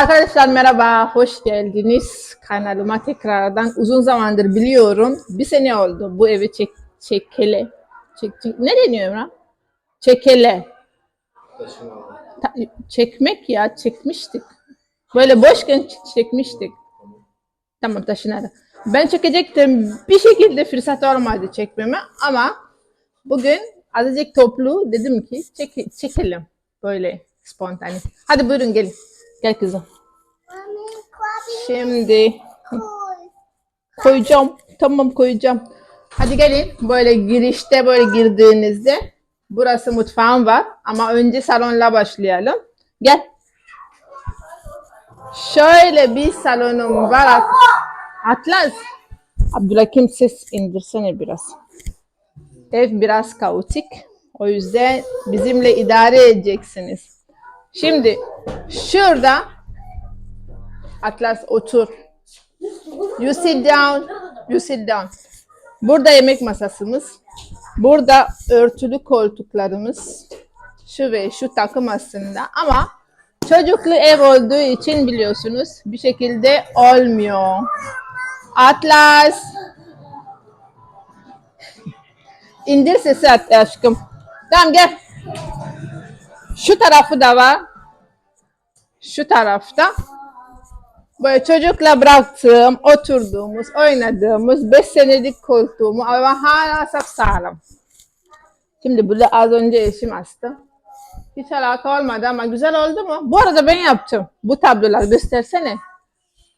Arkadaşlar merhaba, hoş geldiniz kanalıma tekrardan. Uzun zamandır biliyorum, bir sene oldu bu evi çek, çekele. Çek, çek- ne deniyor Emrah? Çekele. Ta- çekmek ya, çekmiştik. Böyle boşken çekmiştik. Tamam taşınadı. Ben çekecektim, bir şekilde fırsat olmadı çekmeme ama bugün azıcık toplu dedim ki çek, çekelim böyle spontane. Hadi buyurun gelin. Gel kızım. Şimdi koyacağım. Tamam koyacağım. Hadi gelin. Böyle girişte böyle girdiğinizde burası mutfağım var. Ama önce salonla başlayalım. Gel. Şöyle bir salonum var. Atlas. Abdülhakim ses indirsene biraz. Ev biraz kaotik. O yüzden bizimle idare edeceksiniz. Şimdi şurada Atlas otur. You sit down. You sit down. Burada yemek masasımız. Burada örtülü koltuklarımız. Şu ve şu takım aslında ama çocuklu ev olduğu için biliyorsunuz bir şekilde olmuyor. Atlas. İndir sesi at aşkım. Tamam gel. Şu tarafı da var. Şu tarafta. Böyle çocukla bıraktığım, oturduğumuz, oynadığımız 5 senelik koltuğumu ama hala sapsağlam. Şimdi burada az önce eşim astı. Hiç alaka olmadı ama güzel oldu mu? Bu arada ben yaptım. Bu tablolar göstersene.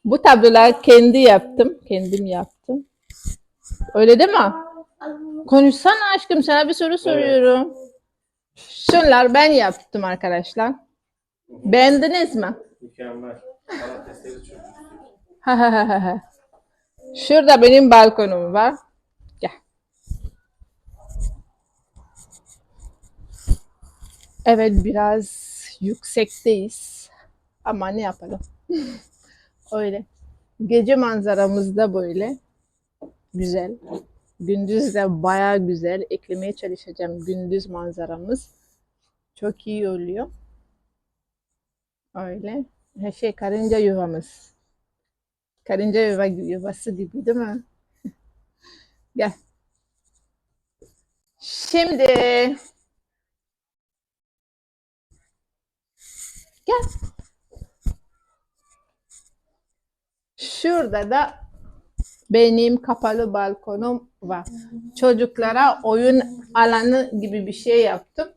Bu tablolar kendi yaptım. Kendim yaptım. Öyle değil mi? Konuşsana aşkım sana bir soru soruyorum. Şunlar ben yaptım arkadaşlar. Beğendiniz mi? Mükemmel. Şurada benim balkonum var. Gel. Evet biraz yüksekteyiz. Ama ne yapalım? Öyle. Gece manzaramız da böyle. Güzel. Gündüz de baya güzel. Eklemeye çalışacağım gündüz manzaramız. Çok iyi oluyor. Öyle. Her şey karınca yuvamız. Karınca yuva, yuvası gibi değil mi? Gel. Şimdi gel. Şurada da benim kapalı balkonum var. Çocuklara oyun alanı gibi bir şey yaptım.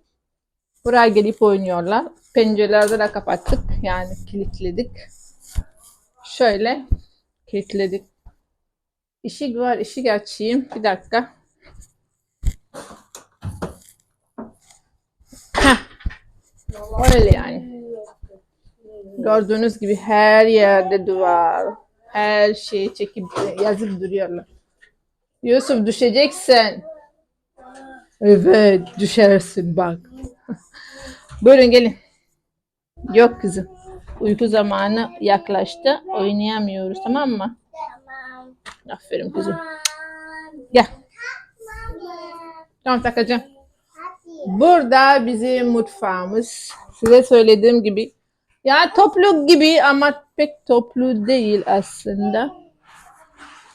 Buraya gelip oynuyorlar. Pencereleri de kapattık. Yani kilitledik. Şöyle kilitledik. Işık var. ışık açayım. Bir dakika. Heh. Öyle yani. Gördüğünüz gibi her yerde duvar. Her şeyi çekip yazıp duruyorlar. Yusuf düşeceksin. Evet düşersin bak. Buyurun gelin. Yok kızım. Uyku zamanı yaklaştı. Oynayamıyoruz tamam mı? Tamam. Aferin kızım. Gel. Tamam takacağım. Burada bizim mutfağımız. Size söylediğim gibi. Ya toplu gibi ama pek toplu değil aslında.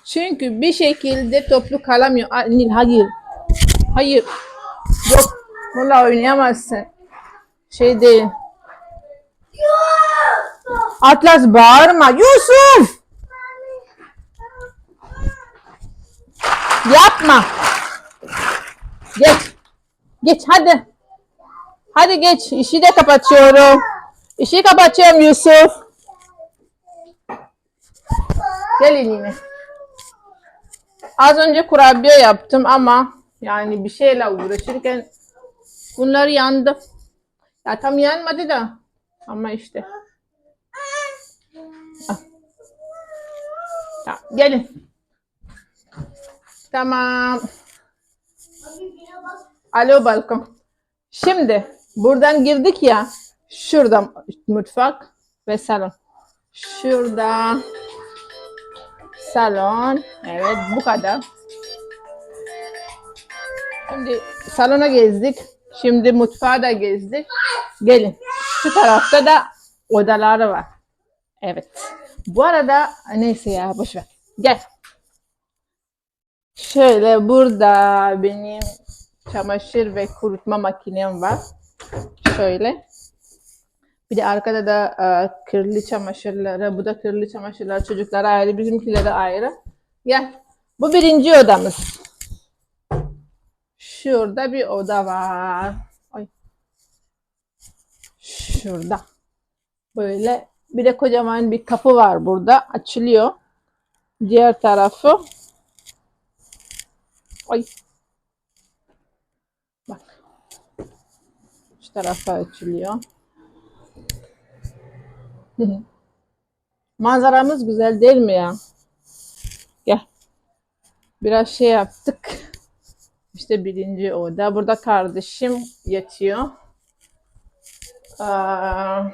Çünkü bir şekilde toplu kalamıyor. Nil hayır. Hayır. Yok. Bununla oynayamazsın. Şey değil. Atlas bağırma. Yusuf! Yapma. Geç. Geç hadi. Hadi geç. İşi de kapatıyorum. İşi kapatıyorum Yusuf. Gelin yine. Az önce kurabiye yaptım ama yani bir şeyle uğraşırken bunlar yandı. Ya tam yanmadı da ama işte. Ah. Tamam, gelin. Tamam. Alo balkon. Şimdi buradan girdik ya. Şurada mutfak ve salon. Şurada salon. Evet bu kadar. Şimdi salona gezdik. Şimdi mutfağı da gezdik. Gelin. Şu tarafta da odaları var. Evet. Bu arada neyse ya boş ver. Gel. Şöyle burada benim çamaşır ve kurutma makinem var. Şöyle. Bir de arkada da e, kirli çamaşırları, bu da kirli çamaşırlar çocuklara ayrı, bizimkilere ayrı. Gel. Bu birinci odamız. Şurada bir oda var. Ay. Şurada. Böyle bir de kocaman bir kapı var burada. Açılıyor. Diğer tarafı. Ay. Bak. Şu tarafa açılıyor. Manzaramız güzel değil mi ya? Gel. Biraz şey yaptık. İşte birinci oda. Burada kardeşim yatıyor. Aa,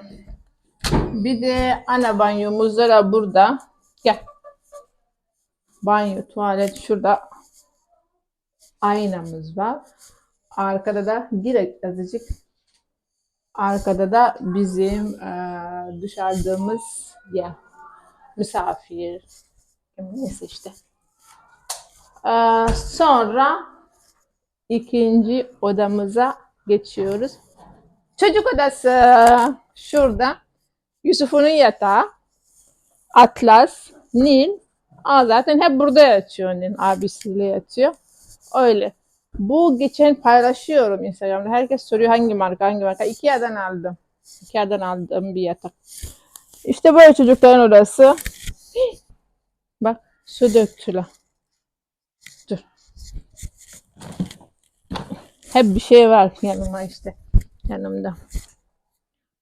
bir de ana banyomuz da burada. Gel. Banyo, tuvalet şurada. Aynamız var. Arkada da direkt azıcık arkada da bizim eee dışarıdığımız yer. Misafir. Neyse işte. Eee, sonra ikinci odamıza geçiyoruz. Çocuk odası şurada. Yusuf'un yatağı. Atlas, Nil. Aa, zaten hep burada yatıyor Nil. Abisiyle yatıyor. Öyle. Bu geçen paylaşıyorum Instagram'da. Herkes soruyor hangi marka hangi marka. Ikea'dan aldım. Ikea'dan aldığım bir yatak. İşte böyle çocukların odası. Bak su döktüler. Dur. Hep bir şey var yanıma işte. Yanımda.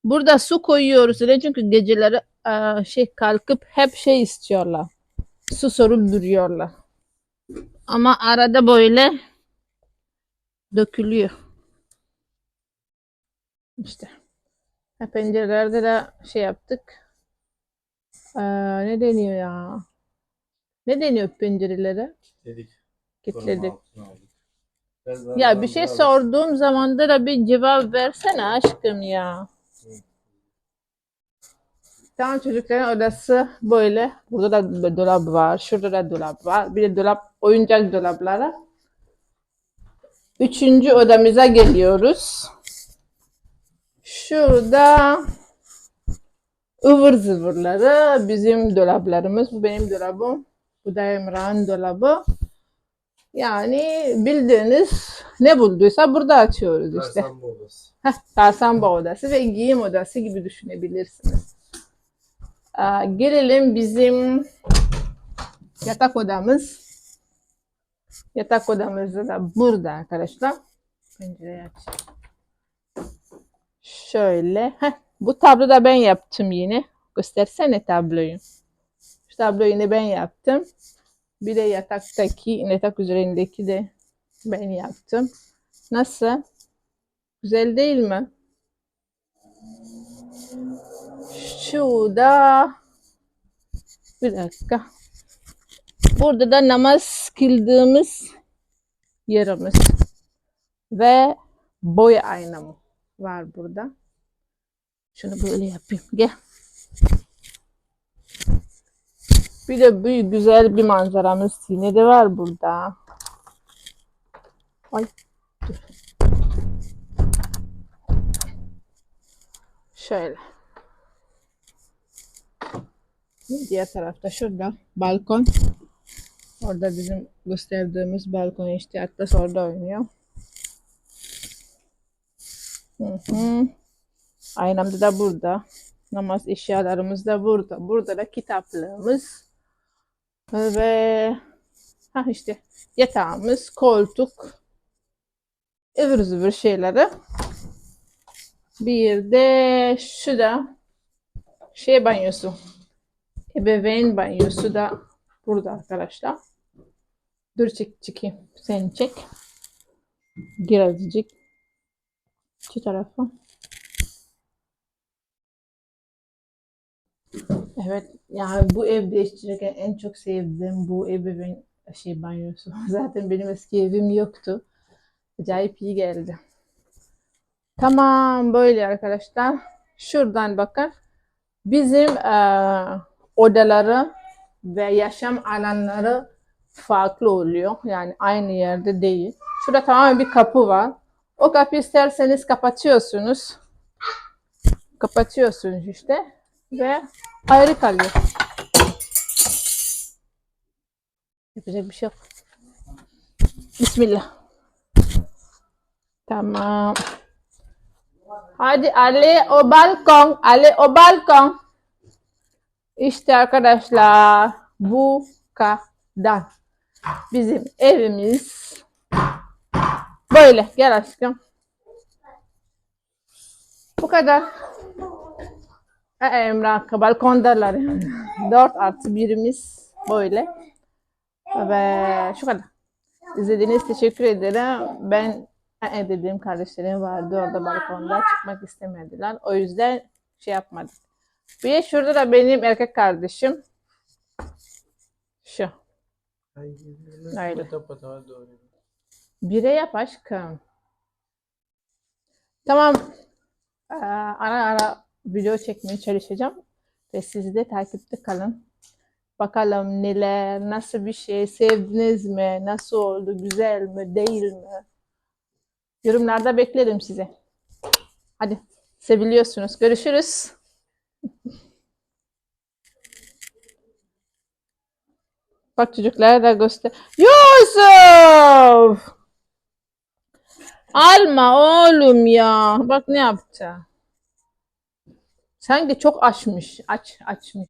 Burada su koyuyoruz. Neden? Çünkü geceleri eee, şey kalkıp hep şey istiyorlar. Su sorup duruyorlar. Ama arada böyle dökülüyor. İşte. Ha, Pencerelerde de şey yaptık. Eee, ne deniyor ya? Ne deniyor pencerelere? Biraz daha Ya bir şey biraz- sorduğum zaman da bir cevap versene aşkım ya. Tamam çocukların odası böyle. Burada da dolap var. Şurada da dolap var. Bir de dolap, oyuncak dolapları. Üçüncü odamıza geliyoruz. Şurada ıvır zıvırları bizim dolaplarımız. Bu benim dolabım. Bu da Emrah'ın dolabı. Yani bildiğiniz ne bulduysa burada açıyoruz işte. Bu odası. Heh, odası ve giyim odası gibi düşünebilirsiniz. Aa, gelelim bizim yatak odamız. Yatak odamız da burada arkadaşlar. Pencereyi aç. Şöyle. Heh, bu tablo da ben yaptım yine. Göstersene tabloyu. Şu tabloyu yine ben yaptım. Bir de yataktaki, yatak üzerindeki de ben yaptım. Nasıl? Güzel değil mi? Şu da bir dakika. Burada da namaz kıldığımız yerimiz ve boy aynam var burada. Şunu böyle yapayım. Gel. Bir de büyük güzel bir manzaramız yine de var burada. Ay. Dur. Şöyle. Diğer tarafta şurada balkon. Orada bizim gösterdiğimiz balkon işte Atlas orada oynuyor. Hı hı. Aynamda da burada. Namaz eşyalarımız da burada. Burada da kitaplığımız ve ha işte yatağımız, koltuk, ıvır zıvır şeyleri. Bir de şu da şey banyosu. Ebeveyn banyosu da burada arkadaşlar. Dur çek çekeyim. Sen çek. Gir azıcık. Şu tarafa. Evet. Yani bu ev değiştirirken en çok sevdiğim bu ebeveyn şey banyosu. Zaten benim eski evim yoktu. Acayip iyi geldi. Tamam böyle arkadaşlar. Şuradan bakın. Bizim eee, odaları ve yaşam alanları farklı oluyor. Yani aynı yerde değil. Şurada tamamen bir kapı var. O kapıyı isterseniz kapatıyorsunuz. Kapatıyorsunuz işte ve ayrı kalıyor. Yapacak bir şey yok. Bismillah. Tamam. Hadi Ali o balkon. Ali o balkon. İşte arkadaşlar bu kadar. Bizim evimiz böyle. Gel aşkım. Bu kadar. Ee, Emrah balkondalar yani. 4 artı birimiz böyle. Ve şu kadar. İzlediğiniz teşekkür ederim. Ben e, dediğim kardeşlerim vardı orada balkonda çıkmak istemediler. O yüzden şey yapmadık. Bir de şurada da benim erkek kardeşim. Şu. Öyle. Pata pata doğru. Bire yap aşkım. Tamam. Ee, ara ara video çekmeye çalışacağım. Ve siz de takipte kalın. Bakalım neler, nasıl bir şey, sevdiniz mi, nasıl oldu, güzel mi, değil mi? Yorumlarda beklerim size. Hadi, seviliyorsunuz. Görüşürüz. Bak çocuklara da göster. Yusuf! Alma oğlum ya. Bak ne yaptı. Sanki çok açmış. Aç, açmış.